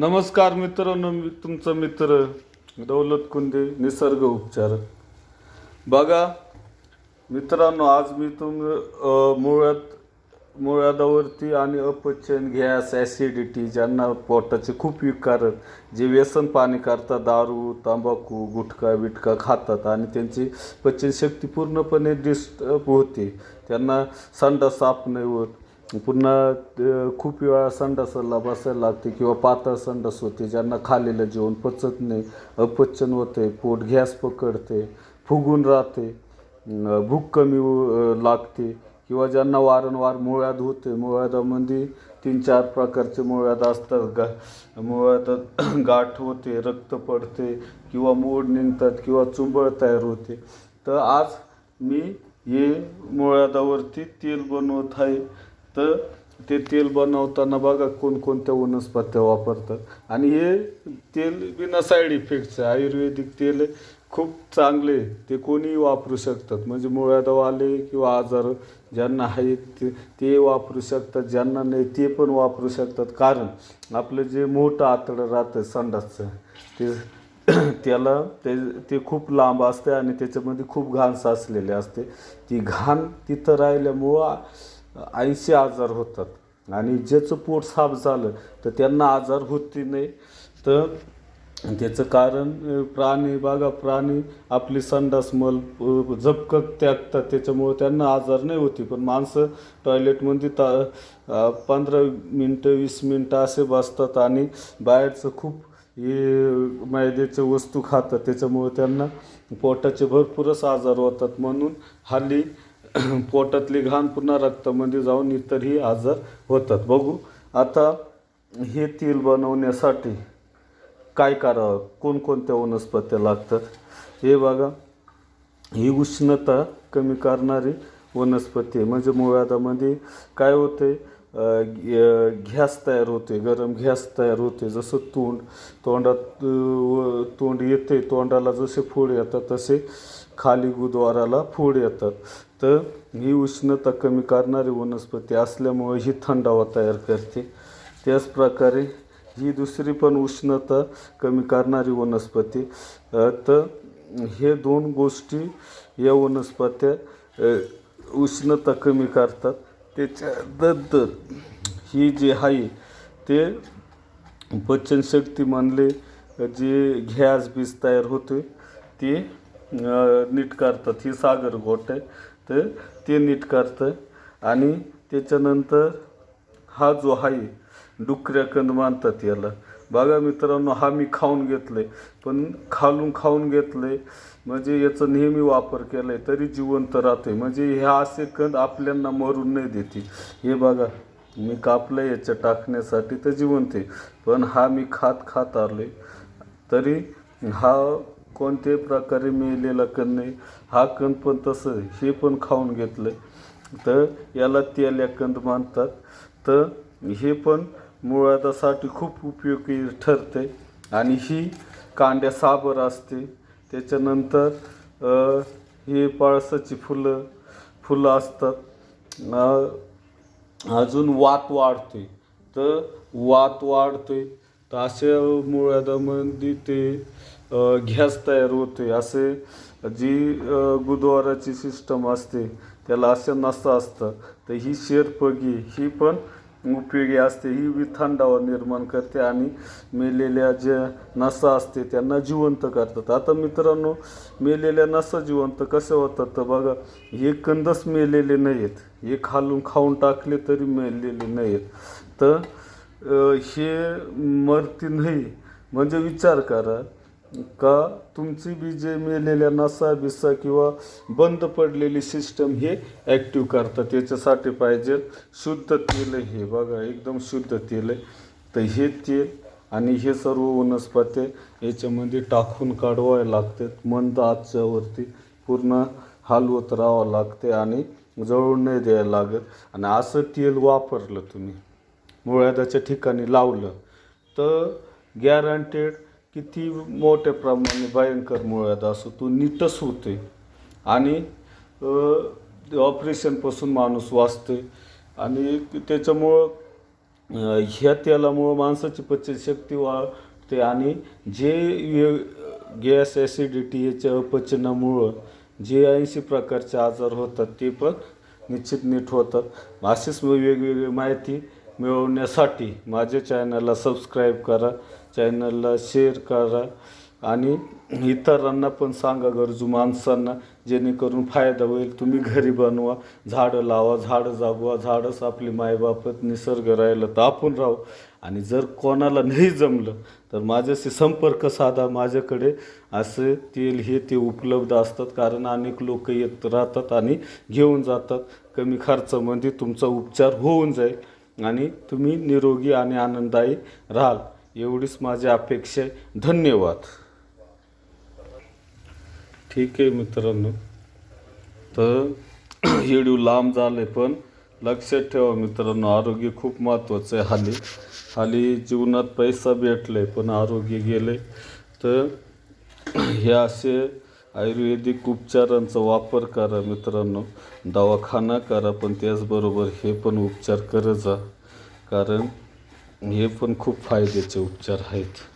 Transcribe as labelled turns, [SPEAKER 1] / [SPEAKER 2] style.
[SPEAKER 1] नमस्कार मित्रांनो मी तुमचा मित्र दौलत कुंदे निसर्ग उपचार. बघा मित्रांनो आज मी तुम मुळ्यात मुळ्यादावरती आणि अपचन गॅस ॲसिडिटी ज्यांना पोटाचे खूप विकार जे व्यसन पाणी करतात दारू तंबाखू गुटखा बिटका खातात आणि त्यांची पचनशक्ती पूर्णपणे डिस्टर्ब होते. त्यांना संडास साफ नाही होत पुन्हा खूप वेळा संडासाला बसायला लागते किंवा पातळ संडास होते ज्यांना खालेलं जेवण पचत नाही अपचन होते पोट गॅस पकडते फुगून राहते भूक कमी लागते किंवा ज्यांना वारंवार मुळ्याद होते मुळ्यादामध्ये म्हणजे तीन चार प्रकारचे मुळ्याद असतात. गा मुळ्यादात गाठ होते रक्त पडते किंवा मोड निघतात किंवा चुंबळ तयार होते. तर आज मी हे मुळ्यादावरती तेल बनवत आहे. तर ते तेल बनवताना बघा कोणकोणत्या वनस्पत्या वापरतात. आणि हे तेल बिना साईड इफेक्टचं आहे. आयुर्वेदिक तेल खूप चांगले आहे. ते कोणीही वापरू शकतात. म्हणजे मुळ्यादवाले किंवा आजार ज्यांना आहेत ते ते वापरू शकतात. ज्यांना नाही ते पण वापरू शकतात. कारण आपलं जे मोठं आतडं राहतं संडासचं ते त्याला ते ते खूप लांब असते आणि त्याच्यामध्ये खूप घाण साचलेले असते. ती घाण तिथं राहिल्यामुळं ऐंशी आजार होतात. आणि ज्याचं पोट साफ झालं तर त्यांना आजार होते नाही. तर त्याचं कारण प्राणी बघा प्राणी आपली संडास मल झपकत त्यागतात. त्याच्यामुळं त्यांना आजार नाही होती. पण माणसं टॉयलेटमध्ये ता पंधरा मिनटं वीस मिनटं असे बसतात आणि बाहेरचं खूप हे मैद्याच्या वस्तू खातात. त्याच्यामुळं त्यांना पोटाचे भरपूरच आजार होतात. म्हणून हल्ली पोटातली घाण पुन्हा रक्तामध्ये जाऊन इतरही आजार होतात. बघू आता हे तेल बनवण्यासाठी काय करावं? कोणकोणत्या वनस्पत्या लागतात? हे बघा ही उष्णता कमी करणारी वनस्पती आहे. म्हणजे मुळादामध्ये काय होते घॅस तयार होते गरम घॅस तयार होते जसं तोंड तोंडात व- तोंड येते तोंडाला जसे फोड येतात तसे खाली गुदवाराला फोड येतात. तर ही उष्णता कमी करणारी वनस्पती असल्यामुळे ही थंडावा तयार करते. त्याचप्रकारे ही दुसरी पण उष्णता कमी करणारी वनस्पती. तर हे दोन गोष्टी या वनस्पत्या उष्णता कमी करतात. त्याच्यानंतर ही जी आहे ते पचनशक्ती मानले जे घ्यास बीज तयार होते ते नीट करतात. ही सागर गोट आहे. तर ते नीट करतं. आणि त्याच्यानंतर हा जो आहे डुकऱ्या कंद मानतात याला. बघा मित्रांनो हा मी खाऊन घेतले पण खालून खाऊन घेतले म्हणजे याचा नेहमी वापर केलाय तरी जिवंत राहते म्हणजे ह्या असे कंद आपल्यांना मरून नाही देते हे बघा मी कापलं याच्या टाकण्यासाठी तर जिवंत आहे. पण हा मी खात खात आलोय. तरी हा कोणत्याही प्रकारे मेलेला कण नाही. हा कण पण तसं हे पण खाऊन घेतलं तर याला तेल्या कंद मानतात. तर हे पण मुळादासाठी खूप उपयोगी ठरते आणि ही कांड्या साबर असते. त्याच्यानंतर हे पाळसाची फुलं फुलं असतात. अजून वात वाढते तर वात वाढते तर अशा मुळादामध्ये ते घ्यास तयार होते. असे जी गुरुद्वाराची गुदवाराची सिस्टम असते त्याला असं नसा असतात. तर ही शेरपगी ही पण उपयोगी असते. ही बी निर्माण करते आणि मेलेल्या ज्या नसा असते त्यांना जिवंत करतात. आता मित्रांनो मेलेल्या नसा जिवंत कसे होतात? तर बघा हे कंदच मेलेले नाही आहेत हे खालून खाऊन टाकले तरी मेलेले नाही आहेत तर हे मरती नाही. म्हणजे विचार करा का तुमची बी जे मेलेल्या नसा बिसा किंवा बंद पडलेली सिस्टम हे ॲक्टिव्ह करतात. याच्यासाठी पाहिजे शुद्ध तेल आहे हे बघा एकदम शुद्ध तेल आहे. तर हे तेल आणि हे सर्व वनस्पती याच्यामध्ये टाकून काढवावे लागतात मंद आजच्यावरती पूर्ण हलवत राहावं लागते आणि जळून नाही द्यायला लागत. आणि असं तेल वापरलं तुम्ही मुळ्यादाच्या ठिकाणी लावलं. तर गॅरंटेड किती मोठ्या प्रमाणे भयंकर मुळादा असो तो नीटच होते आणि ऑपरेशनपासून माणूस वाचते आणि त्याच्यामुळं ह्या तेलामुळं माणसाची पचनशक्ती वाढते. आणि जे गॅस ॲसिडिटी याच्या अपचनामुळं जे ऐंशी प्रकारचे आजार होतात ते पण निश्चित नीट होतात. अशीच मग वेगवेगळी माहिती मिळवण्यासाठी माझ्या चॅनलला सबस्क्राईब करा चॅनलला शेअर करा आणि इतरांना पण सांगा गरजू माणसांना जेणेकरून फायदा होईल. तुम्ही घरी बनवा झाडं लावा झाडं जागवा झाडंच आपली मायबापत निसर्ग राहिलं तर आपण राहू. आणि जर कोणाला नाही जमलं तर माझ्याशी संपर्क साधा माझ्याकडे असे तेल हे ते उपलब्ध असतात. कारण अनेक लोक येत राहतात आणि घेऊन जातात. कमी खर्चामध्ये तुमचा उपचार होऊन जाईल. आणि तुम्ही निरोगी आणि आनंददायी राहाल. एवढीच माझी अपेक्षा आहे. धन्यवाद. ठीक आहे मित्रांनो. तर व्हिडिओ लांब झाले पण लक्षात ठेवा मित्रांनो आरोग्य खूप महत्त्वाचं आहे हाली. हाली जीवनात पैसा भेटले पण आरोग्य गेले तर हे असे आयुर्वेदिक उपचारांचा वापर करा मित्रांनो. दवाखाना करा पण त्याचबरोबर हे पण उपचार करत जा. कारण हे पण खूप फायद्याचे उपचार आहेत.